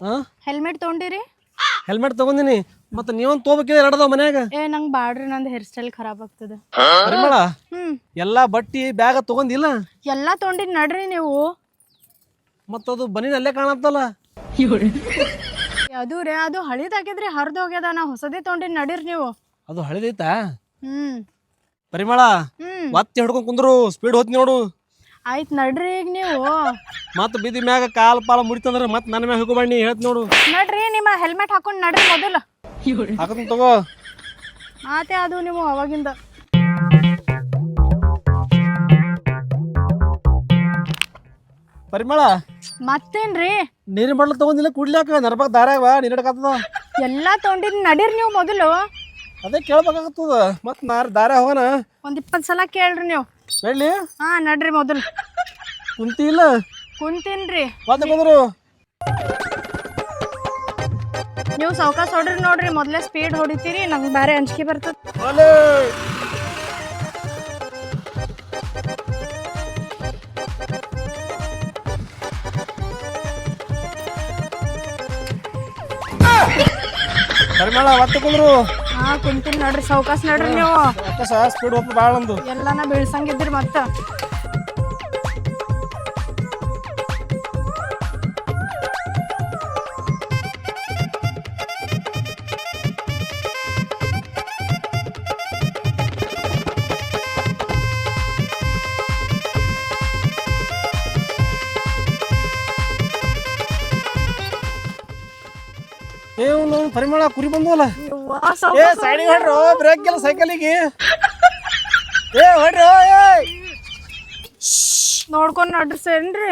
ಹಾಂ helmet ತೊಗೊಂಡಿರಿ? Helmet ತಗೊಂಡಿನಿ. ಮತ್ತೆ ನೀವೊಂದು ತೊಗೋಬೇಕಿದ್ರೆ ಎರಡದ ಮನ್ಯಾಗ? ಏ ನಂಗೆ ಬಾಡ್ರಿ ನಂದು ಹೇರ್ ಸ್ಟೈಲ್ ಖರಾಬ್ ಆಗ್ತದೆ. ಪರಿಮಳ ಹ್ಮ್. ಎಲ್ಲ ಬಟ್ಟಿ ಬ್ಯಾಗ ತಗೊಂಡಿಲ್ಲ? ಎಲ್ಲ ತಗೊಂಡಿನಿ ನಡ್ರಿ ನೀವು. ಮತ್ತದು ಬನ್ನಿ ಅಲ್ಲೇ ಕಾಣತ್ತಲ್ಲ? ಅದು ರೀ ಅದು ಹಳಿದಾಗಿದ್ರಿ ಹರಿದು ಹೋಗ್ಯದ ನಾ ಹೊಸದೇ ತೊಗೊಂಡಿದ್ ನಡೀರಿ ನೀವು. ಅದು ಹಳಿದೈತಾ? ಹ್ಮ್. ಪರಿಮಳ ಹ್ಮ್. ಒತ್ತಿ ಹಿಡ್ಕೊಂಡ್ ಕುಂದ್ರು ಸ್ಪೀಡ್ ಹೋತ್ ನೋಡು. ಆಯ್ತ್ ನಡ್ರಿ ಈಗ ನೀವು. ಮತ್ ಬಿದಿ ಮ್ಯಾಗ ಕಾಲ್ ಪಾಲ ಮುಡಿತಂದ್ರೆ ಮತ್ತೆ ನನ್ನ ಮ್ಯಾಗ ಹೋಗ್ಬಣ್ಣಿ ಹೇಳ್ತ ನೋಡು. ನಡ್ರಿ ನಿಮ್ಮ ಹೆಲ್ಮೆಟ್ ಹಾಕೊಂಡು ನಡ್ರಿ ಮೊದಲು. ತಗೋ. ಮಾತೆ ಅದು ನೀವು ಅವಾಗಿಂದ. ಪರಿಮಳ ಮತ್ತೇನ್ರಿ? ನೀರಿನ ಬಾಟ್ಲು ತಗೊಂಡಿಲ್ಲ ಕುಡ್ಲಾಕ ನರ್ಬಾಗ ದಾರ್ಯಾಗ ನೀಡಕಾಗ್ತದ ಎಲ್ಲಾ ತಗೊಂಡಿದ್ ನಡೀರಿ ನೀವು ಮೊದಲು. ಅದೇ ಕೇಳ್ಬೇಕಾಗತ್ತದ. ಮತ್ ನಾರ್ ದಾರ ಹೋಗೋಣ ಒಂದ್ ಇಪ್ಪತ್ ಸಲ ಕೇಳ್ರಿ ನೀವು. ಹೇಳಿ ಹಾ ನಡ್ರಿ ಮೊದಲು. ಕುಂತಿ ಇಲ್ಲ ಕುಂತೀನ್ರಿ. ಮತ್ತೆ ಬಂದ್ರು? ನೀವು ಸಾವ್ಕಾಸ್ ಹೊಡ್ರಿ ನೋಡ್ರಿ ಮೊದ್ಲೇ ಸ್ಪೀಡ್ ಹೊಡಿತೀರಿ ನಮ್ಗೆ ಬೇರೆ ಅಂಜಿಕೆ ಬರ್ತದೆ. ಅಲೇ. ಪರಿಮಳ ಮತ್ತೆ ಕುಂದ್ರು? ಹಾ ಕುಂತೀನಿ ನೋಡ್ರಿ ಸೌಕಾಸ್ ನೋಡ್ರಿ ನೀವು. ಸ್ಪೀಡ್ ಹೋಗ್ತು ಭಾಳ ಒಂದು ಎಲ್ಲಾನ ಬೀಳ್ಸಂಗಿದ್ರಿ ಮತ್ತ. ಏ ಅವ್ನು ಪರಿಮಳ ಕುರಿ ಬಂದವಲ್ಲ? ಏ ಸೈಡಿಗೆ ಹೊಡ್ರು ಬ್ರೇಕ್ ಇಲ್ಲ ಸೈಕಲಿಗೆ ಏ ಹೊಡ್ರು ಏ ನೋಡ್ಕೊಂಡ್ ನೋಡ್ರಿ ಸೇನ್ರಿ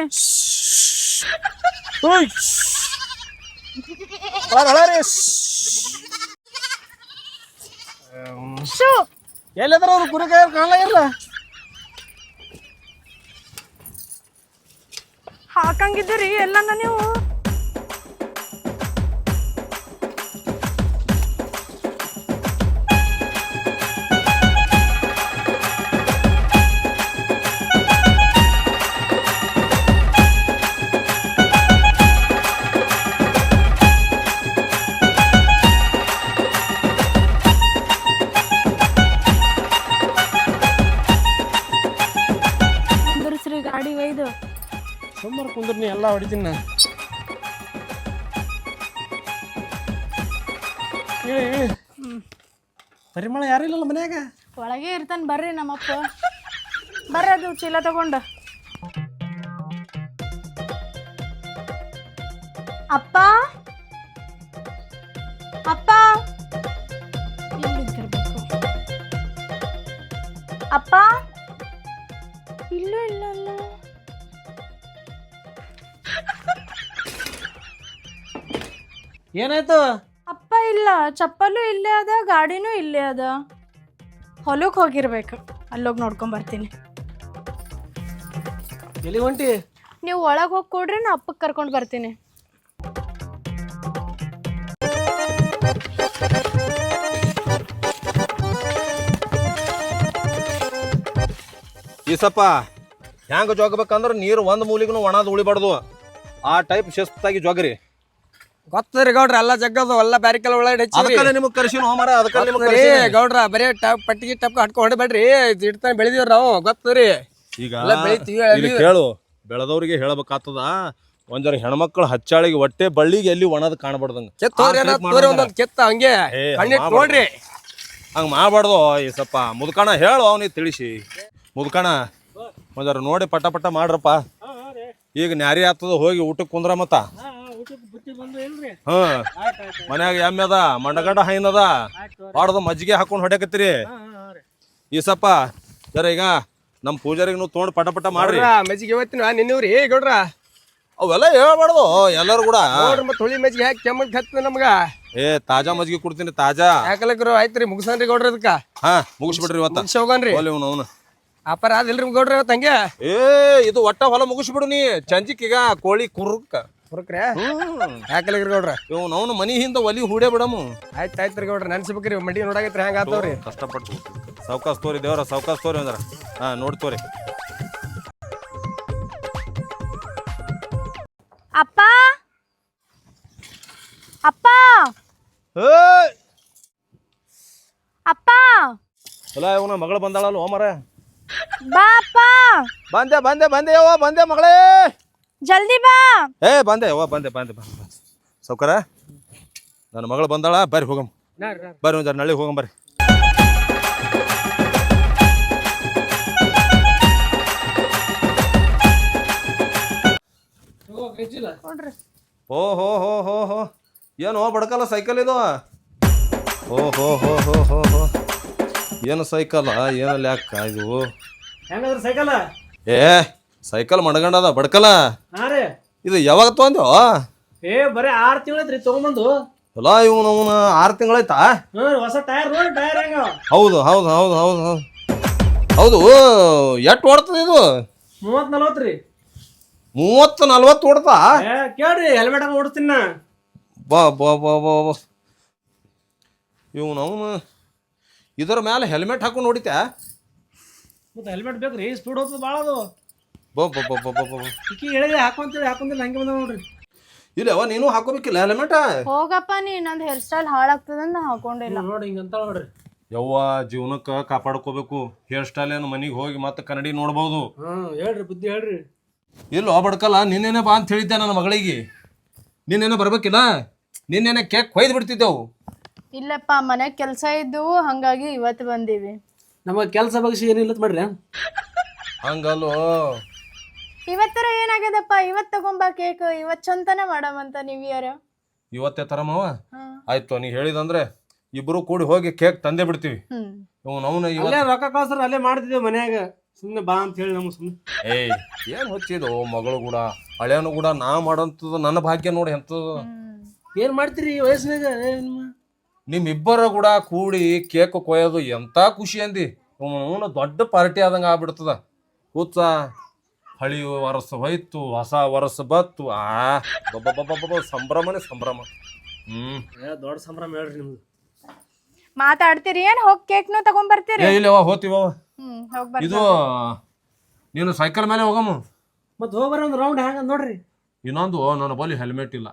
ಎಲ್ಲಿದ್ರ ಅವ್ರು ಕುರಿ ಕಾಣಲ ಇಲ್ಲ? ಹಾಕಂಗಿದ್ದೀರಿ ಎಲ್ಲನ ನೀವು? ಹೊಡಿತೀನಿ ನಾ ಪರಿಮಳ ಯಾರು ಇಲ್ಲಲ್ಲ ಮನ್ಯಾಗ? ಒಳಗೆ ಇರ್ತಾನ, ಬರ್ರಿ ನಮ್ಮಪ್ಪ. ಬರ್ರಿ ಅದು ಚೀಲ ತಗೊಂಡು. ಅಪ್ಪ? ಏನಾಯ್ತು? ಅಪ್ಪ ಇಲ್ಲ ಚಪ್ಪಲು ಇಲ್ಲೇ ಅದ ಗಾಡಿನೂ ಇಲ್ಲೇ ಅದ. ಹೊಲಕ್ಕೆ ಹೋಗಿರ್ಬೇಕು. ಅಲ್ಲೋಗಿ ನೋಡ್ಕೊಂಡ್ ಬರ್ತೀನಿ. ಎಲ್ಲಿ ಹೊಂಟಿ ನೀವು ಒಳಗೆ ಹೋಗಿ ಕೊಡ್ರಿ ನಾ ಅಪ್ಪಕ್ಕೆ ಕರ್ಕೊಂಡು ಬರ್ತೀನಿ. ಈಸಪ್ಪ ಹೆಂಗ ಜೋಗಬೇಕಂದ್ರೆ ನೀರು ಒಂದು ಮೂಲಿಗೂ ಒಣದು ಉಳಿಬಾರ್ದು. ಆ ಟೈಪ್ ಶಿಸ್ತಾಗಿ ಜೋಗ್ರಿ. ಗೊತ್ತದ್ರಿ ಗೌಡ್ರ ಎಲ್ಲ ಜಗ್ಗದು ಎಲ್ಲ ಬ್ಯಾರಿಕಲ್ ಒಳಗಡೆ ನಿಮಗ್ ಹೋಮರ ನಿಮಗ್. ಗೌಡ್ರ ಬರೀ ಟಪ್ ಪಟ್ಟಿಗೆ ಟಪ್ ಹಟ್ಕೊಂಡ್ ಹೊಡಬೇಡ್ರಿ. ಇಡ್ತಾನೆ ಬೆಳೆದಿವ್ರಿ ನಾವು ಗೊತ್ತದ್ರಿ. ಈಗ ಎಲ್ಲ ಬೆಳಿತೀವಿ. ಕೇಳು ಬೆಳೆದವ್ರಿಗೆ ಹೇಳ್ಬೇಕಾಗ್ತದ. ಒಂದರ ಹೆಣ್ಮಕ್ಳು ಹಚ್ಚಾಳಿಗೆ ಹೊಟ್ಟೆ ಬಳ್ಳಿಗೆ ಎಲ್ಲಿ ಒಣದ ಕಾಣಬಾರ್ದಂಗ. ಕೆತ್ತ. ಒಂದೊಂದ್ ಹಂಗೆ. ನೋಡ್ರಿ. ಹಂಗ ಮಾಡ್ಬಾರ್ದು ಈಸಪ್ಪ. ಮುದ್ಕಣ ಹೇಳು ಅವನಿಗೆ ತಿಳಿಸಿ. ಮುದ್ಕಣ ಒಂದರ ನೋಡಿ ಪಟ ಪಟ ಮಾಡ್ರಪ್ಪ. ಈಗ ನ್ಯಾರಿ ಆಗ್ತದ ಹೋಗಿ ಊಟಕ್ಕೆ ಕುಂದ್ರ ಮತ್ತ. ಹ್ಮ್ ಮನ್ಯಾಗ ಎಮ್ಮೆ ಅದ ಮಂಡಗಡ ಹೈನ್ ಅದ. ಬಾಡ್ದು ಮಜ್ಜಿಗೆ ಹಾಕೊಂಡ್ ಹೊಡ್ಯಾಕತ್ತೀರಿ. ಈಸಪ್ಪ ಜರ ಈಗ ನಮ್ ಪೂಜಾರಿಗೆ ನೀವು ತೊಗೊಂಡ್ ಪಟ ಪಟ ಮಾಡ್ರಿ. ಮಜ್ಜಿಗೆ ಇವತ್ತಿನ ನಿನ್ನವ್ರಿ ಗೌಡ್ರ. ಅವೆಲ್ಲ ಹೇಳ್ಬಾರ್ದು ಎಲ್ಲರೂ ಕೂಡ. ನೋಡ್ರಿ ಮತ್ತೆ ಹುಳಿ ಮೆಜ್ಜಿಗೆ ಹಾಕಿ ಕೆಮ್ಮಗ್ ಹತ್ತದ ನಮ್ಗ. ಏ ತಾಜಾ ಮಜ್ಜಿಗೆ ಕೊಡ್ತೀನಿ ತಾಜಾ. ಯಾಕಲಕ್ರು ಆಯ್ತ್ರಿ ಮುಗಿಸನ್ರಿ ಗೌಡ್ರ ಅದಕ್ಕ ಹಾ ಮುಗಿಸ್ಬಿಡ್ರಿ ಇವತ್ತ. ಹೋಗನ್ರಿ. ಹೋಲಿ ಅವ್ನು ಅವನು. ಅಪಾರ ಅದಿಲ್ರಿ ಗೌಡ್ರ ಇವತ್ತು ಹಂಗೆ? ಏ ಇದು ಒಟ್ಟ ಹೊಲ ಮುಗಿಸ್ಬಿಡು ನೀ. ಚಂಜಿಕೀಗ ಕೋಳಿ ಕುರುಕ್ಕ. ಹುರುಕ್ರೆ ಹ್ಮ್ ಯಾಕಲಕ್ರಿ ಗೌಡ್ರ. ಇವ್ ಅವನು ಮನಿ ಹಿಂದ ಒಲಿ ಹೂಡೇ ಬಿಡಮು. ಆಯ್ತು ಆಯ್ತು ರೀ ಗೌಡ್ರ. ನೆನ್ಸ್ಬೇಕ್ರಿ ಮಂಡಿ ನೋಡಾಗೈತ್ರಿ ಹಂಗ ಆತವ್ರಿ ಕಷ್ಟಪಟ್ಟು ಸಾವ್ಕಾಸ್ ತೋರಿ ದೇವರ ಸಾವ್ಕಾಸ್ ತೋರಿ ಅಂದ್ರ. ಹಾ ನೋಡಿ ತೋರಿ. ಅಪ್ಪ? ಅಪ್ಪ? ಅಪ್ಪ? ಅಲ್ಲ ಇವನ ಮಗಳು ಬಂದಾಳಲ್ಲ ಓಮರ ಮರ. ಬಾ ಅಪ್ಪ. ಬಂದೆ ಬಂದೆ ಬಂದೆ ಯವ್ವ ಬಂದೆ ಮಗಳೇ. ಜಲ್ದಿ ಬಾ. ಏ ಬಂದೆ ಓ ಬಂದೆ ಬಂದೆ ಬಂದೆ ಬಂದೆ. ಸೌಕರ ನನ್ನ ಮಗಳು ಬಂದಾಳ ಬರ್ರಿ ಹೋಗಮ್. ಬರ್ರಿ ಒಂದು ನಳ್ಳಿ ಹೋಗಮ್ ಬರ್ರಿ. ಓ ಹೋ ಹೋ ಹೋ ಹೋ. ಏನು ಬಡ್ಕಲ್ಲ ಸೈಕಲ್ ಇದು? ಓ ಹೋ ಹೋ ಹೋ ಹೋ ಹೋ. ಏನು ಸೈಕಲ್ ಏನು ಲ್ಯಾಕ ಇದು? ಸೈಕಲ್? ಏ ಸೈಕಲ್ ಮಡ್ಗಂಡದ ಹಾ ರೀ. ಇದು ಯಾವಾಗ ತೊಗೊಂಡ್ಯೋ ಏ ಬರೀ ಆರ್ ತಿಂಗಳೈತ್ರಿ ತಗೊಂಬಂದು. ಅಲ್ಲ ಇವನು ಅವನ ಆರು ತಿಂಗಳಾಯ್ತಾ ಹ್ಞೂ ಹೊಸ ಟೈರ್ ನೋಡಿ ಟೈರ್ ಹೆಂಗ ಹೌದು ಹೌದು ಹೌದು ಹೌದು ಹೌದು. ಹೌದು ಎಷ್ಟು ಓಡ್ತದ ಇದು? ಮೂವತ್ ನಲ್ವತ್ತು ರೀ. ಮೂವತ್ತು ನಲ್ವತ್ತು ಓಡ್ತಾ? ಏ ಕೇಳ್ರಿ ಹೆಲ್ಮೆಟ್ ಹಾಕಿ ಓಡಿಸ್ತೀನಿ ನಾ. ಬಾ ಬಾ ಬಾ ಬಾ ಬಾ. ಇವನು ಅವನು ಇದರ ಮೇಲೆ ಹೆಲ್ಮೆಟ್ ಹಾಕೊಂಡು ನೋಡಿತ್ಯಾ ಮತ್ತೆ ಹೆಲ್ಮೆಟ್ ಬೇಕ್ರಿ ಸ್ಪೀಡ್ ಹೋಗ್ತದೆ ಭಾಳ ಅದು. ಬಾ ಬಾ ಬಾ ಬಾ ಬಾ ಹಾಕೊಂತೇಳಿ ಹಾಕೊಂತಿಲ್ಲ ಹಂಗೆ ಬಂದ ನೋಡ್ರಿ. ಇಲ್ಲ ಅವ ನೀನು ಹಾಕೋಬೇಕಿಲ್ಲ ಹೆಲ್ಮೆಟ್ ಹೋಗಪ್ಪ ನೀ ನಂದು ಹೇರ್ ಸ್ಟೈಲ್ ಹಾಳಾಗ್ತದಂತ ನಾ ಹಾಕೊಂಡಿಲ್ಲ. ನೋಡಿ ಹಿಂಗಂತ ನೋಡ್ರಿ. ಯವ್ವ ಜೀವನಕ್ಕೆ ಕಾಪಾಡ್ಕೋಬೇಕು. ಹೇರ್ ಸ್ಟೈಲ್ ಏನು ಮನೆಗೆ ಹೋಗಿ ಮತ್ತೆ ಕನ್ನಡಿ ನೋಡ್ಬೋದು. ಹೇಳ್ರಿ ಬುದ್ಧಿ ಹೇಳ್ರಿ. ಇಲ್ಲ ಬಡ್ಕಲ್ಲ ನಿನ್ನೇನೆ ಬಾ ಅಂತ ಹೇಳಿದ್ದೆ ನನ್ನ ಮಗಳಿಗೆ. ನಿನ್ನೇನೆ ಬರ್ಬೇಕಿಲ್ಲ? ನಿನ್ನೇನೆ ಕೇಕ್ ಕೊಯ್ದು ಬಿಡ್ತಿದ್ದೆವು. ಇಲ್ಲಪ್ಪ ಮನೆ ಕೆಲಸ ಇದ್ದು ಹಂಗಾಗಿ ಇವತ್ತು ಬಂದೀವಿ. ನಮಗೆ ಕೆಲಸ ಬಗ್ಗೆ ಏನಿಲ್ಲ ಮಾಡ್ರಿ ಹಂಗಲ್ಲೋ. ಇವತ್ತರ ಏನಾಗ್ಯದಪ್ಪ? ಇವತ್ ತಗೊಂಬಾ ಕೇಕ್ ಇವತ್ ಚಂತನ ಮಾಡಮಂತ ನೀವ್ ಯಾರ ಇವತ್ತೇ ತರಮವ ಆಯ್ತು ನೀ ಹೇಳಿದಂದ್ರೆ ಇಬ್ರು ಕೂಡಿ ಹೋಗಿ ಕೇಕ್ ತಂದೆ ಬಿಡ್ತೀವಿ. ಹ್ಮ್. ಇವ್ನು ಅವನ ಅಲ್ಲೇ ರೊಕ್ಕ ಕಳ್ಸ್ರ ಅಲ್ಲೇ ಮಾಡ್ತಿದ್ದೆ ಮನ್ಯಾಗ. ಸುಮ್ನೆ ಬಾ ಅಂತ ಹೇಳಿ ನಮ್ಗೆ ಸುಮ್ಮನೆ ಏಯ್ ಏನ್ ಹೊಚ್ಚಿದು ಮಗಳು ಕೂಡ? ಹಳೆಯನು ಕೂಡ ನಾ ಮಾಡೋಂಥದ್ದು ನನ್ನ ಭಾಗ್ಯ ನೋಡಿ ಎಂಥದ್ದು ಏನ್ ಮಾಡ್ತೀರಿ ಈ ವಯಸ್ಸಿನಾಗ? ನಿಮ್ಮ ಇಬ್ಬರ ನಿಮ್ಮಿಬ್ಬರ ಕೂಡ ಕೂಡಿ ಕೇಕ್ ಕೊಯ್ಯೋದು ಎಂತ ಖುಷಿ ಅಂದಿ? ಅವನು ದೊಡ್ಡ ಪಾರ್ಟಿ ಆದಂಗ ಆಗ್ಬಿಡ್ತದ. ಹುಚ್ಚ ಹಳಿ ವರಸ ಹೋಯ್ತು ಹೊಸ ವರಸ ಬತ್ತು ಆ ಬಬ್ಬ ಸಂಭ್ರಮನೇ ಸಂಭ್ರಮ. ಹ್ಮ್. ಏ, ದೊಡ್ಡ ಸಂಭ್ರಮ ಹೇಳ್ರಿ ನಿಮ್ದು. ಮಾತಾಡ್ತೀರಿ ಏನ್ ಹೋಗ್ ಕೇಕ್ನು ತಗೊಂಡ್ ಬರ್ತೀರಿ ಏ ಇಲ್ಲವ ಹೋತಿವ ಹ್ಮ್ ಹೋಗ್ ಬರ್ತೀರಿ ಇದು ನೀನು ಸೈಕಲ್ ಮೇಲೆ ಹೋಗಮ್ಮ. ಮತ್ತೆ ಹೋಗ್ಬರ ಒಂದು ರೌಂಡ್ ಹ್ಯಾಂಗ ನೋಡ್ರಿ. ಇನ್ನೊಂದು ನನ್ನ ಬಲಿ ಹೆಲ್ಮೆಟ್ ಇಲ್ಲ.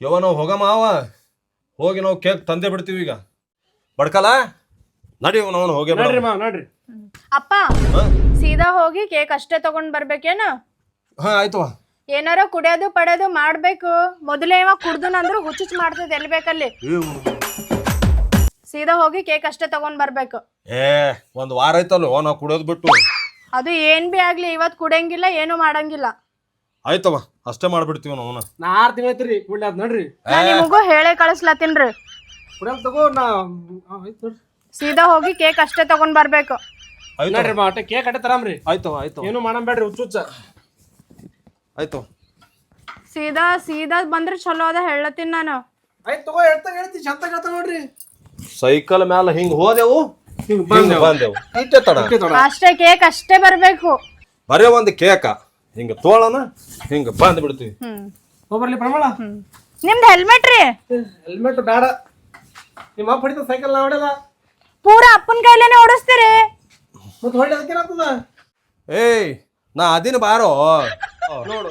ಯವ ನಾವು ಹೋಗಮ್ಮ ಅವ ಹೋಗಿ ನಾವು ಕೇಕ್ ತಂದೆ ಬಿಡ್ತೀವಿ ಈಗ. ಬಡ್ಕಲ್ಲ ನಡಿ ನಾವು ಹೋಗಿ ನೋಡ್ರಿ ಮಾ ನೋಡ್ರಿ. ಅಪ್ಪ ಸೀದಾ ಹೋಗಿ ಕೇಕ್ ಅಷ್ಟೇ ತಗೊಂಡ್ ಬರ್ಬೇಕೇನ? ಹಾ ಏನಾರ ಕುಡಿಯೋದು ಪಡೆಯೋದು ಮಾಡ್ಬೇಕು. ಮೊದಲೇ ಇವ ಕುಡ್ದನಂದ್ರು ಹುಚ್ಚುಚ್ ಮಾಡ್ತದೆ ಎಲ್ಲಿ ಬೇಕಲ್ಲಿ? ಸೀದಾ ಹೋಗಿ ಕೇಕ್ ಅಷ್ಟೇ ತಗೊಂಡ್ ಬರ್ಬೇಕು. ಏ ಒಂದ್ ವಾರ ಆಯ್ತಲ್ಲ ನಾವು ಕುಡಿಯೋದು ಬಿಟ್ಟು. ಅದು ಏನ್ ಬಿ ಆಗ್ಲಿ ಇವತ್ ಕುಡಿಯಂಗಿಲ್ಲ ಏನು ಮಾಡಂಗಿಲ್ಲ. ಆಯ್ತವ ಅಷ್ಟೇ ಮಾಡ್ಬಿಡ್ತೀವಿ ನಾವು ನಾ ಆರು ತಿಂಗಳು ಐತ್ರಿ ಕುಡ್ಲಿ ಅದ್ ನೋಡ್ರಿ. ನಾ ನಿಮಗೂ ಹೇಳೇ ಕಳಿಸ್ಲತ್ತೀನ್ರಿ ಕುಡಿಯಲ್ ತಗೋ ನಾ ಆ, ಆಯ್ತ್ ಸೀದಾ ಹೋಗಿ ಕೇಕ್ ಅಷ್ಟೇ ತಗೊಂಡ್ ಬರ್ಬೇಕು. ನೋಡ್ರಿ ಮಾ ಅಟ್ಟೆ ಕೇಕ್ ಅಟ್ಟೆ ತರಾಮ್ರಿ. ಆಯ್ತು ಆಯ್ತು ಏನು ಮಾಡಮ್ ಬೇಡ್ರಿ ಹುಚ್ಚ ಹುಚ್ಚ. ಆಯ್ತು ಸೀದಾ ಸೀದಾ ಬಂದ್ರೆ ಚಲೋ ಅದ ಹೇಳತ್ತೀನಿ ನಾನು. ಆಯ್ತು ತಗೋ ಹೇಳ್ತಾ ಹೇಳ್ತಿ ಚಂದ ಹೇಳ್ತಾ ನೋಡ್ರಿ. ಸೈಕಲ್ ಮ್ಯಾಲ ಹಿಂಗ್ ಹೋದೆವು ಹಿಂಗ್ ಹಿಂಗ್ ಬಂದೆವು. ಇಟ್ಟೆ ತಡ. ಅಷ್ಟೇ ಕೇಕ್ ಅಷ್ಟೇ ಬರ್ಬೇಕು. ಬರೇ ಒಂದು ಕೇಕ. ಹಿಂಗ ತೋಳನ ಹಿಂಗ ಬಂದ್ ಬಿಡ್ತೀವಿ. ಹೋಗ್ಬರ್ಲಿ ಪ್ರಮಾಣ ಹ್ಮ್. ನಿಮ್ದು ಹೆಲ್ಮೆಟ್ ರೀ? ಹೆಲ್ಮೆಟ್ ಬೇಡ. ನಿಮ್ಮ ಅಪ್ಪ ಹೊಡಿತ ಸೈಕಲ್ ನಾ ಹೊಡೆದ ಪೂರಾ ಅಪ್ಪನ ಕೈಲೇನೆ ಓಡಿಸ್ತೀರಿ ಮತ್ತೆ ಹೊಳ್ಳಿ ಅದಕ್ಕೇನಾಗ್ತದ ಏಯ್ ನಾ ಅದಿನ ಬಾರೋ. ನೋಡು.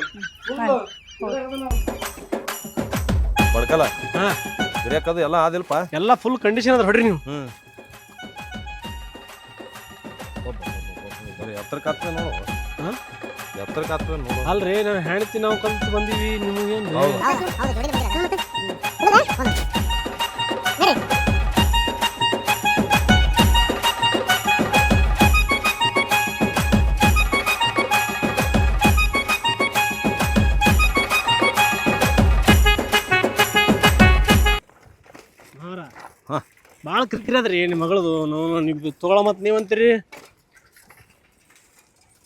ಬಡ್ಕಲ್ಲ ಹಾ. ಎಲ್ಲ ಆದಿಲ್ಪ? ಎಲ್ಲ ಫುಲ್ ಕಂಡೀಷನ್ ಅದ ಹೊಡ್ರಿ ನೀವು. ಹ್ಮ್. ಬರೀ ಎತ್ತರಕ್ಕೆ ಹತ್ತವೆ ನೋಡು. ಹಾ? ಎತ್ತರಕ್ಕೆ ಹತ್ತವೆ ನೋಡು. ಅಲ್ರಿ ನಾನು ಹೆಣ್ತಿ ನಾವು ಕಲ್ತು ಬಂದೀವಿ ನಿಮಗೇನು ಹೌದು. ಭಾಳ ಕಿರಿಕಿರಿ ಅದ್ರಿ ನಿಮ್ಮ ಮಗಳದು? ನಾವು ನೀವು ತೊಗೊಳ ಮತ್ತೆ ನೀವಂತೀರಿ?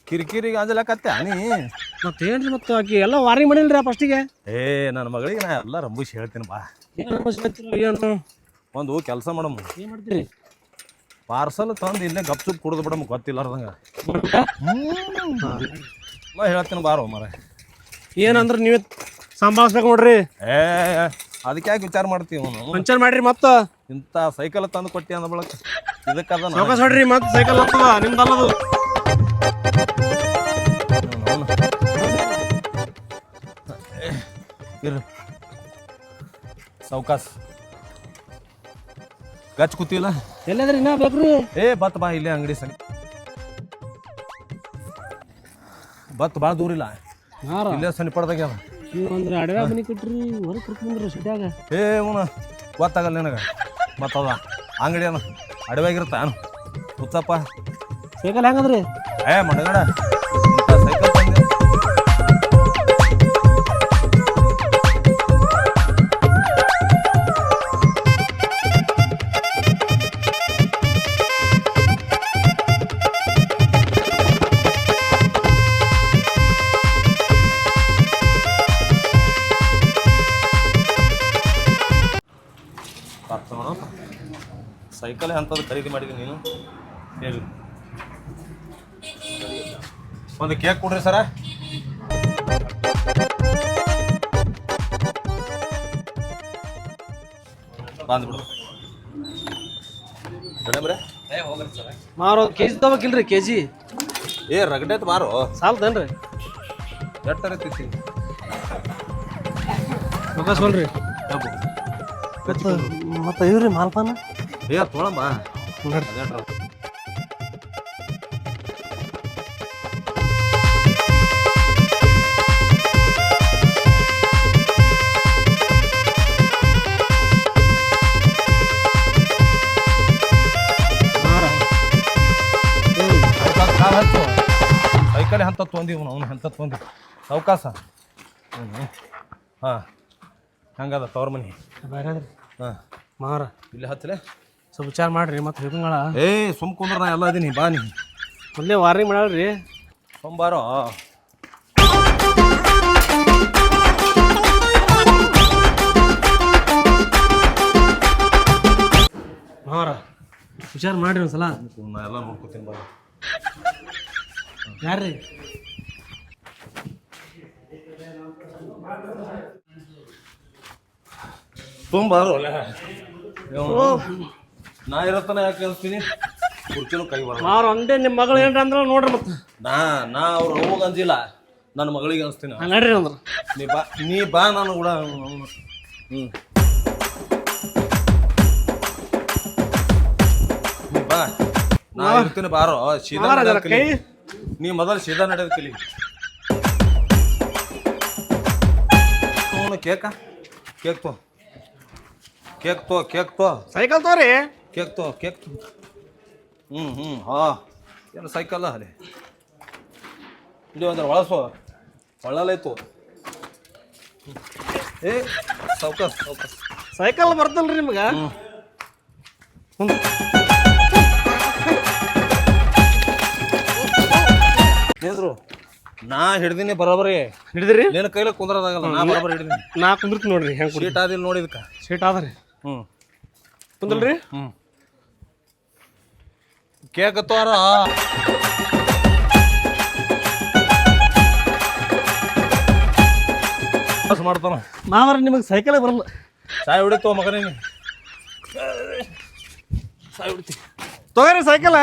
ಕಿರಿಕಿರಿಗೆ ಅಂಜಲಕತ್ತೆ ನೀ ಮತ್ತೆ ಮತ್ತು ಆಕಿ? ಎಲ್ಲ ವಾರ್ನಿಂಗ್ ಮಾಡಿಲ್ರಿ ಫಸ್ಟಿಗೆ ಏ ನನ್ನ ಮಗಳಿಗೆ ನಾ ಎಲ್ಲ ರಂಬುಷ್ ಹೇಳ್ತೀನಿ ಬಾ. ಏನು ಒಂದು ಕೆಲಸ ಮಾಡಮ್ಮ ಏನು ಮಾಡ್ತೀರಿ? ಪಾರ್ಸಲ್ ತಂದು ಇಲ್ಲೇ ಗಪ್ ಚುಪ್ ಕುಡಿದು ಬಿಡಮ್ಮ ಗೊತ್ತಿಲ್ಲಾರ್ದಂಗ. ನಾ ಹೇಳ್ತೀನಿ ಬಾರೋ ಮರ ಏನಂದ್ರೆ ನೀವೇ ಸಂಭಾಳಿಸ್ಬೇಕು ನೋಡ್ರಿ. ಏ ಅದಕ್ಕೆ ಯಾಕೆ ವಿಚಾರ ಮಾಡ್ತೀವಿ ಮಂಚನ್ ಮಾಡ್ರಿ ಮತ್ತ. ಇಂಥ ಸೈಕಲ್ ತಂದು ಕೊಟ್ಟಿ ಅಂದ ಬಳಕ. ಸಾವಕಾಶ ಹೊಡ್ರಿ ಮತ್ತೆ ಸೈಕಲ್ ಹೋಗ್ತದ ನಿಮ್ದಲ್ಲದು. ಇರು. ಸಾವ್ಕಾಸ್ ಗಚ್ ಕೂತಿಲ್ಲ. ಎಲ್ಲಾದ್ರೆ ಇನ್ನ ಬೇಕ್ರಿ ಏ ಬತ್ ಬಾ ಇಲ್ಲೇ ಅಂಗಡಿ ಸನಿ ಬತ್ ಭಾಳ ದೂರ ಇಲ್ಲ. ಹಾರ ಇಲ್ಲೇ ಸನಿ ಪಡ್ದಾಗ ಅದ. ಅಂದ್ರೆ ಅಡವ್ಯಾಗ ಮನಿ ಕೊಟ್ರಿ ಹೊರಗೆ ಕರ್ಕೊಂಡ್ರಿ ಸಿಟ್ಯಾಗ. ಏ ಅವನ ಗೊತ್ತಾಗಲ್ಲ ನಿನಗೆ. ಮತ್ತದ? ಅಂಗಡಿ ಅನ ಅಡವಾಗಿರುತ್ತ ಅನು ಹುಚ್ಚಪ್ಪ ಸೇಗಲ್ ಹೆಂಗದ್ರಿ? ಏ ಮಡಗಡ. ಅಂಥದ್ದು ಖರೀದಿ ಮಾಡಿದ್ದೀನಿ ನೀನು? ಹೇಳಿ. ಒಂದು ಕೇಕ್ ಕೊಡ್ರಿ ಸರ. ಬಂದ್ಬಿಡು. ಮೇಡಮ್ರೆ ಮಾರೋ ಕೆ ಜಿ ತಗೋಬೇಕಿಲ್ರಿ ಕೆ ಜಿ ಏ ರಗಡೈತ್ ಮಾರು. ಸಾಲ್ತೇನ್ರಿ ಎಟ್ಟರ ತಿತ್ತಿ ಮುಖಸ್ಕೊಳ್ರಿ ಮತ್ತೆ ಇವ್ರಿ ಮಾಲ್ಪಾನ. ಏ ತೊಳಂಬ ಸೈಕಲ್ ಹಂತ ತೊಂದಿವ್ ಅವ್ನು ಹಂತ ತೊಂದಿ? ಅವಕಾಶ? ಹ್ಞೂ ಹಾಂ ಹಂಗದ ತವ್ರ ಮನಿ. ಹಾಂ. ಮಾರ ಇಲ್ಲಿ ಹತ್ತಲೆ ಸ್ವಲ್ಪ ವಿಚಾರ ಮಾಡ್ರಿ ಮತ್ತೆ ಹಿಡ್ಕೊಂಗಳ ಏ ಸುಮ್ ಕುಂದ್ರ ನಾ ಎಲ್ಲ ಅದೀನಿ ಬಾ ನೀ. ಮೊದಲೇ ವಾರ್ನಿಂಗ್ ಮಾಡಲ್ರಿ ಸೋಮವಾರ. ಮಾವರ ವಿಚಾರ ಮಾಡ್ರಿ ಒಂದ್ಸಲ. ನಾ ಎಲ್ಲ ನೋಡ್ಕೊತೀನಿ ಬಾ. ಯಾರ್ರಿ? ತುಂಬಾರು ನಾ ಇರತನ ಯಾಕೆ ಅನ್ಸ್ತೀನಿ ಕುರ್ಚಿನೂ ಕೈ ಬರ ಮಾರ ಒಂದೇ ನಿಮ್ಮ ಮಗಳು ಏನ್ರ ಅಂದ್ರೆ ನೋಡ್ರಿ ಮತ್ತೆ. ನಾ ನಾ ಅವ್ರ ಹೋಗ ಅಂಜಿಲ್ಲ. ನನ್ನ ಮಗಳಿಗೆ ಅನ್ಸ್ತೀನಿ ಹಾ, ನಡ್ರಿ ಅಂದ್ರ. ನೀ ಬಾ ನೀ ಬಾ ನಾನು ಕೂಡ ಹ್ಞೂ ನೀ ಬಾ. ನಾ ಇರ್ತೀನಿ ಬಾರೋ. ಸೀದಾ ಮಾರ ನಡೆಯೋದ್ ಜರ ಕಲಿ. ನೀ ಮೊದಲು ಸೀದಾ ನಡೆಯೋದು ಕಲಿ. ಅವನು ಕೇಕ? ಕೇಕ್ ತೋ. ಕೇಕ್ ತೋ ಕೇಕ್ ತೋ. ಸೈಕಲ್ ತೋರಿ. ಕೇಕ್ ತೋ ಕೇಕ್ ತೋ ಹ್ಞೂ ಹ್ಞೂ ಹಾ. ಏನು ಸೈಕಲ್ಲ ಅಲ್ಲಿ ಇಲ್ಲಿ ಅಂದ್ರೆ ಒಳಸು. ಒಳ್ಳಲೈತು ಏ ಸೌಕ ಸೌಕ ಸೈಕಲ್ ಬರ್ತಲ್ರಿ ನಿಮ್ಗ? ಏನ್ರು ನಾ ಹಿಡ್ದೀನಿ ಬರೋಬರಿ ಹಿಡಿದ್ರಿ? ನಿನ್ನ ಕೈಲ ಕುಂದ್ರದಾಗಲ್ಲ ನಾ ಬರೋಬರಿ ಹಿಡಿದಿನಿ. ನಾ ಕುಂದಿರ್ತೀನಿ ನೋಡ್ರಿ ಹೆಂಗ್ ಸೀಟ್ ಆದಿಲ್ಲ ನೋಡಿದ್ಕ. ಸೀಟ್ ಆದ್ರಿ ಹ್ಞೂ ಕುಂದಲ್ರಿ ಹ್ಞೂ ಕೇಕ್ ತೋರ ಮಾಡ್ತಾನ. ಮಾವರ ನಿಮಗೆ ಸೈಕಲ್ ಬರಲ್ಲ. ಸಾಯ್ ಹೊಡಿತೋ ಮಗನೇ ಸಾಯ್ ಹೊಡಿತಿ. ತಗೋರಿ ಸೈಕಲ್.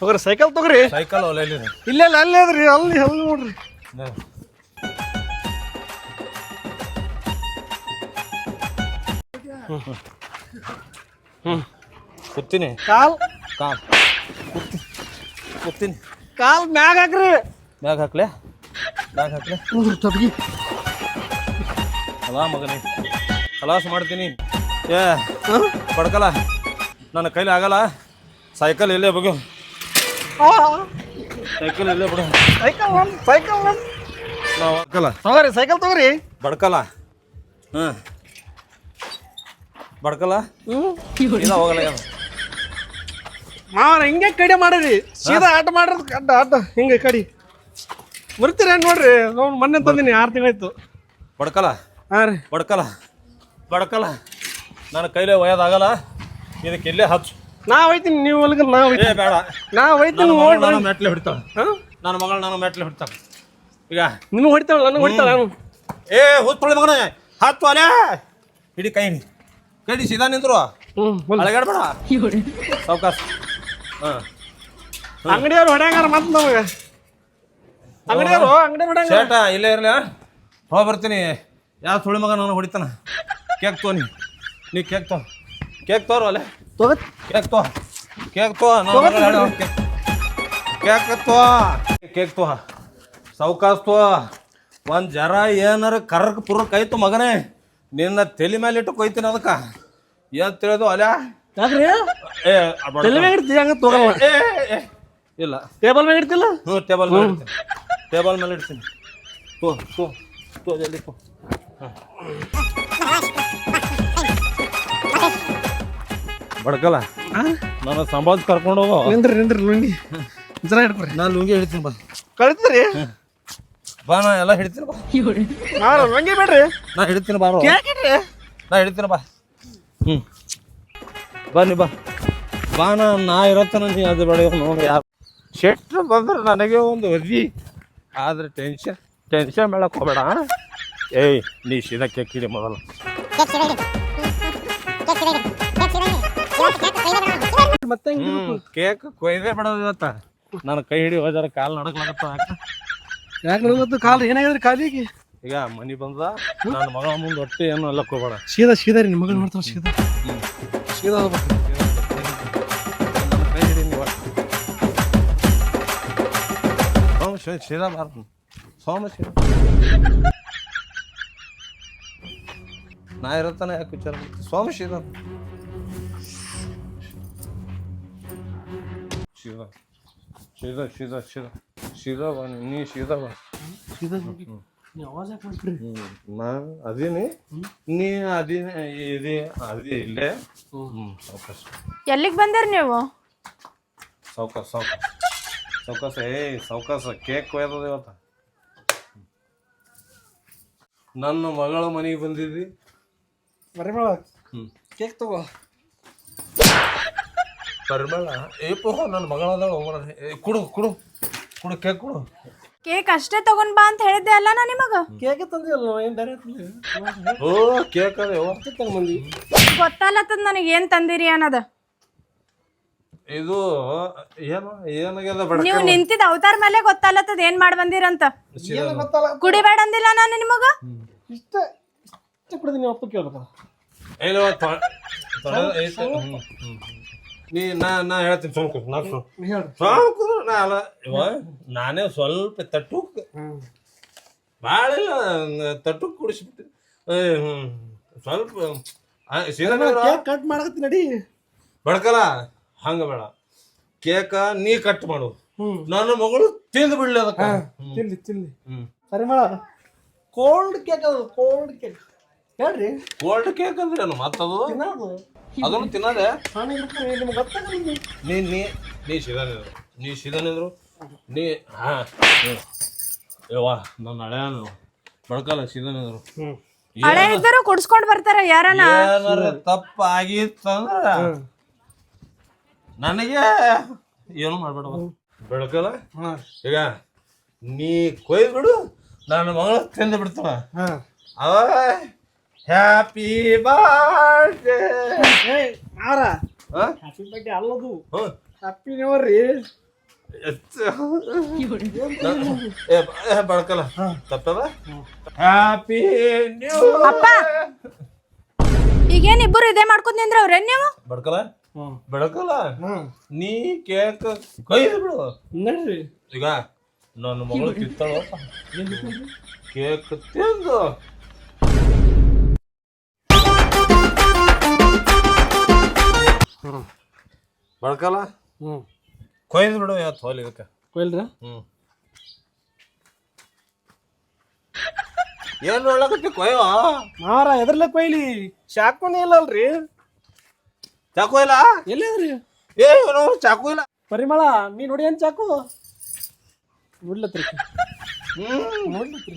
ತಗೋರಿ ಸೈಕಲ್ ತಗೋರಿ. ಸೈಕಲ್ ಅಲ್ಲ ಇಲ್ಲ ಇಲ್ಲ ಇಲ್ಲ ಅಲ್ಲೇ ಅದ್ರಿ ಅಲ್ಲಿ ಅಲ್ಲಿ ನೋಡ್ರಿ. ಕೂತೀನಿ ಕಾಲ್. ಕಾಲ್. ಕೂತಿ ಕೂತೀನಿ ಕಾಲ್ ಮ್ಯಾಗ ಹಾಕ್ರಿ. ಮ್ಯಾಗ ಹಾಕ್ಲೆ? ಮ್ಯಾಗ ಹಾಕ್ಲೆ? ತಪ್ಗಿ ಅಲಾ ಮಗನೇ. ಕಲಾಸ ಮಾಡ್ತೀನಿ. ಏ ಪಡ್ಕಲ್ಲ ನನ್ನ ಕೈಲಿ ಆಗಲ್ಲ. ಸೈಕಲ್ ಇಲ್ಲೇ ಬಗ್ಗೆ ಸೈಕಲ್ ಇಲ್ಲೇ ಬಿಡು. ಸೈಕಲ್ ಸೈಕಲ್ ಒಂದ್ ನಾವು ಹಾಕಲ್ಲ ತಗೋರಿ ಸೈಕಲ್ ತಗೋರಿ. ಬಡ್ಕಲ್ಲ ಹಾಂ ಬಡ್ಕಲ್ಲ ಇಲ್ಲ ಹೋಗಲ್ಲ ಏನು ಮಾವರ ಹಿಂಗೆ ಕಡಿ ಮಾಡ್ರಿ. ಸೀದಾ ಆಟ ಮಾಡ್ರಿ ಕಡ್ಡ ಆಟ. ಹಿಂಗೆ ಕಡಿ. ಮುರಿತೀರ ನೋಡ್ರಿ ಅವ್ನು ಮೊನ್ನೆ ತಂದಿನಿ ಆರು ತಿಂಗಳಾಯ್ತು. ಬಡ್ಕಲ? ಹಾಂ ರೀ. ಬಡ್ಕಲ? ಬಡ್ಕಲ? ನನ್ನ ಕೈಲೇ ಒಯ್ಯೋದಾಗಲ್ಲ? ಇದಕ್ಕೆ ಇಲ್ಲೇ ಹಚ್ಚು. ನಾ ಹೋಯ್ತೀನಿ ನೀವು ಹೊಲಗ ನಾ ಏ ಹೋಯ್ತೀನಿ. ಬೇಡ. ನಾ ನನ್ನ ಹೋಯ್ತೀನಿ ಮಗಳು ನೋಡ್ರಿ ನಾನು ಮೆಟ್ಲೆ ಹೊಡಿತಾಳೆ. ಹಾಂ? ನನ್ನ ಮಗಳು ನಾನು ಮೆಟ್ಲೆ ಹಿಡ್ತಾವ ಈಗ? ನಿಮ್ಗೆ ಹೊಡಿತಾವ ನನಗೆ ಹೊಡಿತಾಳ ನಾನು. ಏ ಹೂತ್ಕೊಳ್ಳಿ ಮಗನ. ಹತ್ತು ಅಲೆ. ಹಿಡಿ ಕೈ ಕೈ ಸೀದಾ ನಿಂದ್ರು ಹ್ಞೂ ಅಳಗಾಡ್ಬೇಡ ಸಾವ್ಕಾಶ ಅಂಗಡಿಯವ್ರು ಹೊಡ್ಯಾಂಗಾರ ಮತ್ತೆ ನಮಗ? ಅಂಗಡಿಯವ್ರು ಅಂಗಡಿ ಹೊಡ್ಯಾಂಗ ಶೇಟ ಇಲ್ಲೇ ಇರಲಿ ಹೋಗಿ ಬರ್ತೀನಿ. ಯಾವ ಸುಳಿ ಮಗ ನಾನು ಹೊಡಿತಾನ? ಕೇಕ್ ತೋ ನೀ. ನೀ ಕೇಕ್ ತೋ. ಕೇಕ್ ತೋರು ಅಲ್ಲೇ. ತಗೋತ್. ಕೇಕ್ ತೋ. ಕೇಕ್ ತೋ. ಕೇಕ್. ತೋ. ಕೇಕ್ ತೋ. ಸಾವ್ಕಾಸ್ ತೋ. ಒಂದು ಜರ ಏನಾರ ಕರ್ಕ್ ಪುರ್ಕ್ ಆಯ್ತು ಮಗನೇ. ನಿನ್ನ ತಲೆ ಮೇಲೆ ಇಟ್ಟು ಕೊಯ್ತೀನಿ ಅದಕ್ಕೆ. ಏನು ತಿಳಿದು ಅಲ್ಲ? ಯಾಕ್ರಿ ಏ ಅಬ್ಬಾಡ. ತಲೆ ಮ್ಯಾಗ ಇಡ್ತಿ ಹಂಗ ತಗೋಲ್ಲ. ಏ, ಏ, ಇಲ್ಲ. ಟೇಬಲ್ ಮ್ಯಾಗ ಇಡ್ತಿಲ್ಲ? ಹ್ಞೂ ಟೇಬಲ್ ಮೇಲೆ ಇಡ್ತೀನಿ. ಟೇಬಲ್ ಮೇಲೆ ಇಡ್ತೀನಿ. ತೋ ತೋ ತೋ ಜಲ್ದಿ ತೋ. ಬಡ್ಕಲ್ಲ ನನ್ನ ಸಂಬಂಧ ಕರ್ಕೊಂಡು ಹೋಗೋ. ನಿಂದ್ರಿ ನಿಂದ್ರಿ ಲುಂಗಿ. ಜರ ಹಿಡ್ಕೊರಿ. ನಾನು ಲುಂಗಿ ಹಿಡಿತೀನಿ ಬಾ. ಕಳಿತೀರಿ ಬಾ ನಾ ಎಲ್ಲ ಹಿಡಿತೀನಿ ಬಾ. ಹಾ ಲುಂಗಿ ಬೇಡ್ರಿ. ನಾ ಹಿಡಿತೀನಿ ಬಾ ಇಡ್ರಿ ನಾ ಹಿಡಿತೀನಿ ಬಾ. ಹ್ಞೂ ಬನ್ನಿ ಬಾ. ಬಾ ನಾ ಇರತ್ತನ ನೀ ಅದು ಬೇಡ ನೋಡಿ ಯಾರು. ಶೆಟ್ರ್ ಬಂದ್ರೆ ನನಗೆ ಒಂದು ಒದಿ ಆದ್ರೆ ಟೆನ್ಷನ್ ಟೆನ್ಷನ್ ಬೆಳಕ್ ಹೋಗಬೇಡ ಏಯ್ ನೀ ಸೀದಾ ಕೇಕ್ ಮೊದಲ. ಮತ್ತೆ ಕೇಕ್ ಕೊಯ್ದೇ ಬೇಡ ಇವತ್ತ. ನನ್ನ ಕೈ ಹಿಡಿ ಹೋದ್ರೆ ಕಾಲು ನಡಕ್ಲಾಗತ್ತ ಯಾಕೆ? ಯಾಕೆ ಕಾಲು ಏನಾಗಿದ್ರಿ ಕಾಲಿಗೆ? ಈಗ ಮನಿ ಬಂದ ನನ್ನ ಮಗಳ ಮುಂದೆ ಹೊಟ್ಟೆ ಏನು ಎಲ್ಲ ಹೋಗಬೇಡ. ಸೀದಾ ಸೀದಾ ರೀ ನಿಮ್ಮ ಮಗ ಮಾಡ್ತಾವ ಸೀದಾ. ಸೀದಾ ಹೋಗ್ಬೇಕು ನನ್ನ ಕೈ ಹಿಡಿ ನೀವು ಸೋಮ ಶಿ- ಶಿರಾ ಬಾರ್ದು ಸೋಮ ಶಿರ ನಾ ಇರತ್ತಾನೆ ಯಾಕೆ ವಿಚಾರ ಮಾಡ್ತಿ? ಸೋಮ ಶಿರ ಶಿರ ಶಿರ ಶಿರ ಶಿರ ಶಿರ ಬಾ ನೀ- ಅದೀನಿ. ನೀ ಅದೀನಿ ಇದೆ ಅದೇ ಇಲ್ಲೇ. ಹ್ಞೂ ಸಾವಕಾಶ ಎಲ್ಲಿಗೆ ಬಂದಿರಿ ನೀವು? ಸೌಕಸ ಸೌಕಸ ಸೌಕಸ ಏ ಸೌಕಸ ಕೇಕ್ ಕೊಯ್ದದ ಇವತ್ತ. ನನ್ನ ಮಗಳ ಮನೆಗೆ ಬಂದಿದ್ದಿ. ಪರಿಮಳ ಹ್ಞೂ ಕೇಕ್ ತಗೋ. ಪರಿಮಳ ಏಪೋ ನನ್ನ ಮಗಳದ ಕುಡು ಕುಡು. ಕುಡು ಕೇಕ್ ಕುಡು. ಕೇಕ್ ಅಷ್ಟೇ ತಗೊಂಡ್ ಬಾ ಅಂತ ಹೇಳಿದ್ದೆ ಅಲ್ಲ ನಾ ನಿಮಗ? ಕೇಕ್ ತಂದಿಲ್ಲ ಏನು ಬೇರೆ ತಂದಿ ಓ ಕೇಕ್ ಅದ ಯವ್ವ. ತಗೊಂಬಂದಿ? ಗೊತ್ತಲ್ಲತ್ತದ ನನಗೆ ಏನ್ ತಂದಿರಿ ಅನ್ನೋದ. ಇದು ಏನು ಏನಾಗ್ಯದ ಬಡ ನೀವು ನಿಂತಿದ್ದ ಅವತಾರ ಮೇಲೆ ಗೊತ್ತಲ್ಲತ್ತದ ಏನ್ ಮಾಡಿ ಬಂದಿರಂತ. ಏನು ಗೊತ್ತಲ್ಲ? ಕುಡಿಬೇಡ ಅಂದಿಲ್ಲ ನಾನು ನಿಮಗ? ಇಷ್ಟ ಇಷ್ಟ ಕುಡಿದು ನೀವು ಅಪ್ಪ ಕೇಳ್ಬೇಕಲ್ಲ. ಏನೋ ತೊಳೆ ಐತೆ. ಹ್ಮ್, ಹ್ಮ್. ನೀ ನಾ ನಾ ಹೇಳ್ತೀನಿ ಸುಮ್ಕು ನಾ ಸುಮ್ ಹೇಳ್ರಿ. ಸಾಕು ನಾ ಅಲ್ಲ ಇವ ನಾನೇ ಸ್ವಲ್ಪ ತಟ್ಟು ಭಾಳ ಇಲ್ಲ ತಟ್ಟುಕ್ ಕುಡಿಸ್ಬಿಟ್ಟು ಸ್ವಲ್ಪ ಕಟ್ ಮಾಡಕತ್ತಿ ನಡಿ. ಬಡ್ಕಲ್ಲ ಹಂಗ ಬೇಡ. ಕೇಕ ನೀ ಕಟ್ ಮಾಡು. ನನ್ನ ಮಗಳು ತಿಂದು ಬಿಡ್ಲಿ ಅದಕ್ಕ. ತಿನ್ಲಿ ತಿನ್ಲಿ. ಸರಿ ಪರಿಮಳ ಕೋಲ್ಡ್ ಕೇಕ್ ಅದು ಕೋಲ್ಡ್ ಕೇಕ್ ಹೇಳ್ರಿ. ಕೋಲ್ಡ್ ಕೇಕ್ ಅಂದ್ರೆ ಏನು ಮತ್ತದು? ತಿನ್ನೋದು. ಅದನ್ನು ತಿನ್ನದೆ? ನೀ ನೀ ನೀ ಸೀದಾ ನಿಂದ್ರು ನೀ ಸೀದಾ ನಿಂದ್ರು ನೀ ಹಾ ಯವ್ವಾ ನನ್ನ ಹಳೆಯನು. ಬಡ್ಕಲ್ಲ ಸೀದಾ ನಿಂದ್ರು ಹಳೆ ಇದ್ದರು ಕೊಡ್ಸ್ಕೊಂಡ್ ಬರ್ತಾರ ಯಾರನ ಏನಾರ ತಪ್ಪ ಆಗಿತ್ತಂದ್ರ ನನಗೆ ಏನು ಮಾಡ್ಬೇಡ ಬೆಳಕಲ್ಲ ಹಾಂ. ಈಗ ನೀ ಕೊಯ್ದು ಬಿಡು ನನ್ನ ಮಗಳು ತಿಂದು ಬಿಡ್ತಾಳ. ಹಾಂ. ಅವ ಹ್ಯಾಪಿ ಬರ್ಡೇ ಮಾರ. ಹ್ಯಾಪಿ ಬರ್ಡೇ ಅಲ್ಲದು. ಹ್ಯಾಪಿ ನ್ಯೂ ರೀ. ಬಡ್ಕಲ್ಲ ತಪ್ಪದ ಹ್ಯಾಪಿ ನ್ಯೂ ಅಪ್ಪ! ಈಗೇನ್ ಇಬ್ಬರು ಇದೇ ಮಾಡ್ಕೊಂಡ್ ನಿಂದ್ರ ಅವ್ರೇನ್ ನೀವು ಬಡ್ಕಲ್ಲ ಹ್ಞೂ ನೀ ಕೇಕ್ ಕೈ ಬಿಡು ನಡ್ರಿ ಈಗ ನನ್ನ ಮಗಳು ತಿಂತಾಳ ಕೇಕ್ ತಿಂದು. ಬಡ್ಕಲ್ಲ ಹ್ಞೂ ಕೊಯ್ದು ಬಿಡು ಯಾವತ್ತು ಹೋಲಿ ಇದಕ್ಕೆ. ಕೊಯ್ಲ್ರ? ಹ್ಞೂ ಏನು ಹೇಳಕತ್ತಿ ಕೊಯ್ಯೋ? ಮಾರ ಎದ್ರಲ್ಲ ಕೊಯ್ಲಿ? ಚಾಕುನೇ ಇಲ್ಲಲ್ರಿ. ಚಾಕು ಇಲ್ಲ? ಎಲ್ಲದ್ರಿ ಏ ಏನೋ ಚಾಕು ಇಲ್ಲ. ಪರಿಮಳ ನೀ ನೋಡಿ ಏನ್ ಚಾಕು? ನೋಡ್ಲತ್ರಿ. ಹ್ಮ್. ನೋಡ್ಲತ್ರಿ.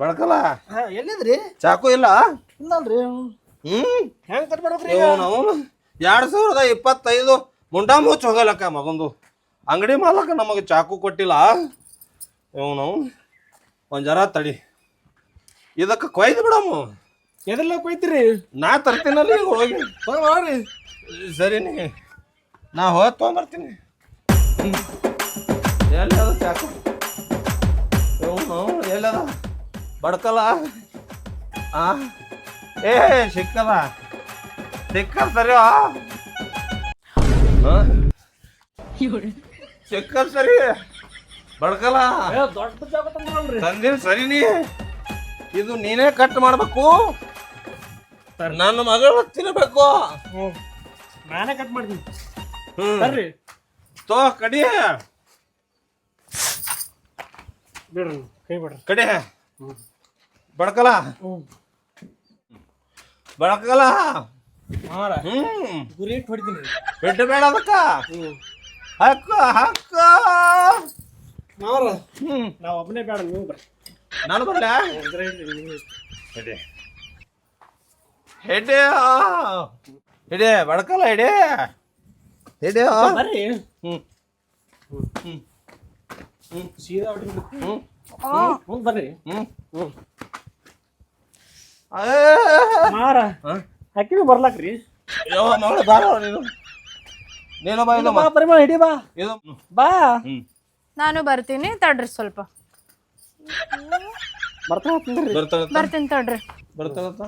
ಬಡ್ಕಲ್ಲ ಹಾ ಎಲ್ಲಿದ್ರಿ ಚಾಕು ಇಲ್ಲ? ಇಲ್ಲಲ್ರಿ. ಹ್ಮ್? ಹೆಂಗ್ ಕಟ್ ಮಾಡ್ಬೇಕ್ರಿ ಅವನು ಎರಡ್ ಸಾವಿರದ ಇಪ್ಪತ್ತೈದು ಮುಂಡಾ ಮುಚ್ಚ ಹೋಗಲಕ್ಕ ಮಗಂದು. ಅಂಗಡಿ ಮಾಲಕ ನಮಗೆ ಚಾಕು ಕೊಟ್ಟಿಲ್ಲ. ಇವನು ಒಂದ್ ಜರ ತಡಿ. ಇದಕ್ಕೆ ಕೊಯ್ದು ಬಿಡಮ್ಮ ಎದಲ್ಲ ಕೊಯ್ತೀರಿ? ನಾ ತರ್ತೀನಲ್ಲ ಈಗ ಹೋಗಿ. ಮಾಡ್ರಿ ಸರಿ ನೀ. ನಾ ಹೋಗಿ ತೊಗೊಂಬರ್ತೀನಿ. ಎಲ್ಲದ ಅದ ಚಾಕು? ಇವನು ಎಲ್ಲದ ಬಡ್ಕಲ್ಲ ಆ? ಏ ಸಿಕ್ಕದ ಸಿಕ್ಕದ ಸರಿ ಸಿಕ್ಕದ ಸರಿ. ಬಡ್ಕಲ್ಲ? ತಂದಿನ ಸರಿ ನೀ. ಇದು ನೀನೇ ಕಟ್ ಮಾಡ್ಬೇಕು. ನನ್ನ ಮಗಳು ತಿನ್ಬೇಕು. ಹ್ಞೂ. ನಾನೇ ಕಟ್ ಮಾಡ್ತೀನಿ. ಬರ್ರಿ. ತೋ ಕಡಿ. ಬಿಡ್ರಿ ಕೈ ಬಿಡ್ರಿ. ಕಡೆ. ಬಡ್ಕಲ್ಲ? ಹ್ಞೂ ಬಡ್ಕಲ್ಲ ಮಾರ. ಹ್ಮ್. ಗುರಿ ಇಟ್ಟು ಹೊಡಿತೀನಿ. ಬಿಟ್ಟು ಬೇಡ ಅದಕ್ಕ. ಹ್ಞೂ ಹಕ್ಕ ಹಕ್ಕ. ಮಾರ. ಹ್ಮ್. ನಾವು ಒಬ್ಬನೇ ಬೇಡ ನೀವು ಬರ್ರಿ. ನಾನು ಬರಲ. ಹೆಡೆ. ಹೆಡೆ ಹೆಡೆ ಬಡ್ಕಲ್ಲ ಹೆಡೆ? ಹೆಡೆ ಬರ್ರಿ. ಹ್ಮ್. ಸೀದಾ ಹೊಡ್ರಿ ಹ್ಮ್. ಮುಂದೆ ಬರ್ರಿ. ಹ್ಮ್. ಹ್ಞೂ ಏ, ಮಾರ. ಹ? ಹಾಕಿವಿ ಬರ್ಲಾಕ್ರಿ. ಯವ್ವ ಮಗಳು ಬಾರ ನೀನು. ನೀನು ಬಾ ಇಲ್ಲ ಬಾ ಪರಿಮಳ ಹಿಡಿ ಬಾ. ಇದು ಬಾ. ನಾನು ಬರ್ತೀನಿ ತಡ್ರಿ ಸ್ವಲ್ಪ. ಬರ್ತೀನಿ ತಡ್ರಿ. ಬರ್ತಾಳತ್ತ?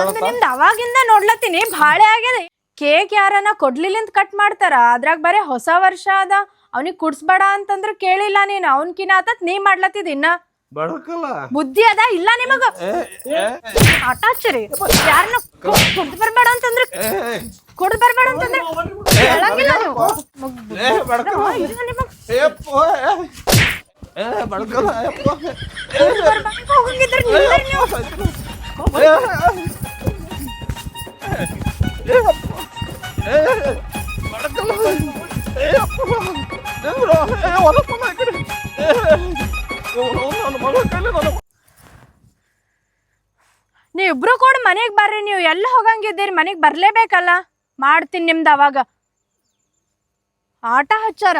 ಒಂದ್ ನಿಮ್ದು ಅವಾಗಿಂದ ನೋಡ್ಲತ್ತೀನಿ ಬಾಳೆ ಆಗಿದೆ ಕೇಕ್ ಯಾರನ ಕೊಡ್ಲಿಲಿಂತ ಕಟ್ ಮಾಡ್ತಾರ ಅದ್ರಾಗ ಬರೀ ಹೊಸ ವರ್ಷ ಅದ. ಅವನಿಗೆ ಕುಡ್ಸ್ಬೇಡ ಅಂತಂದ್ರ ಕೇಳಿಲ್ಲ ನೀನ್ ಅವನ್ಕಿನ ಆತತ್ ನೀ ಮಾಡ್ಲತ್ತಿದ್ ಇನ್ನ. ಬಡ್ಕಲ್ಲ. ಬುದ್ಧಿ ಅದ? ಇಲ್ಲ ನಿಮಗ? ಹಚ್ಚಿರಿ ಯಾರನ್ನ ಕುಡ್ದು ಬರ್ಬೇಡ ಅಂತಂದ್ರ ಕೊಡ್ ಬರ್ಬೇಡ ಅಂತಂದ್ರ ಹೇಳಂಗಿಲ್ಲ ನೀವು. ಬಡಕಲ್ಲ. ಏ ಬಡ್ಕಲ್ಲ. ಇಬ್ರು ಕೂಡ ಮನೆಗೆ ಬರ್ರಿ ನೀವು. ಎಲ್ಲ ಹೋಗಂಗಿದ್ದೀರಿ ಮನೆಗೆ ಬರಲೇಬೇಕಲ್ಲ? ಮಾಡ್ತೀನಿ ನಿಮ್ದು ಅವಾಗ. ಆಟ ಹಚ್ಚಾರ.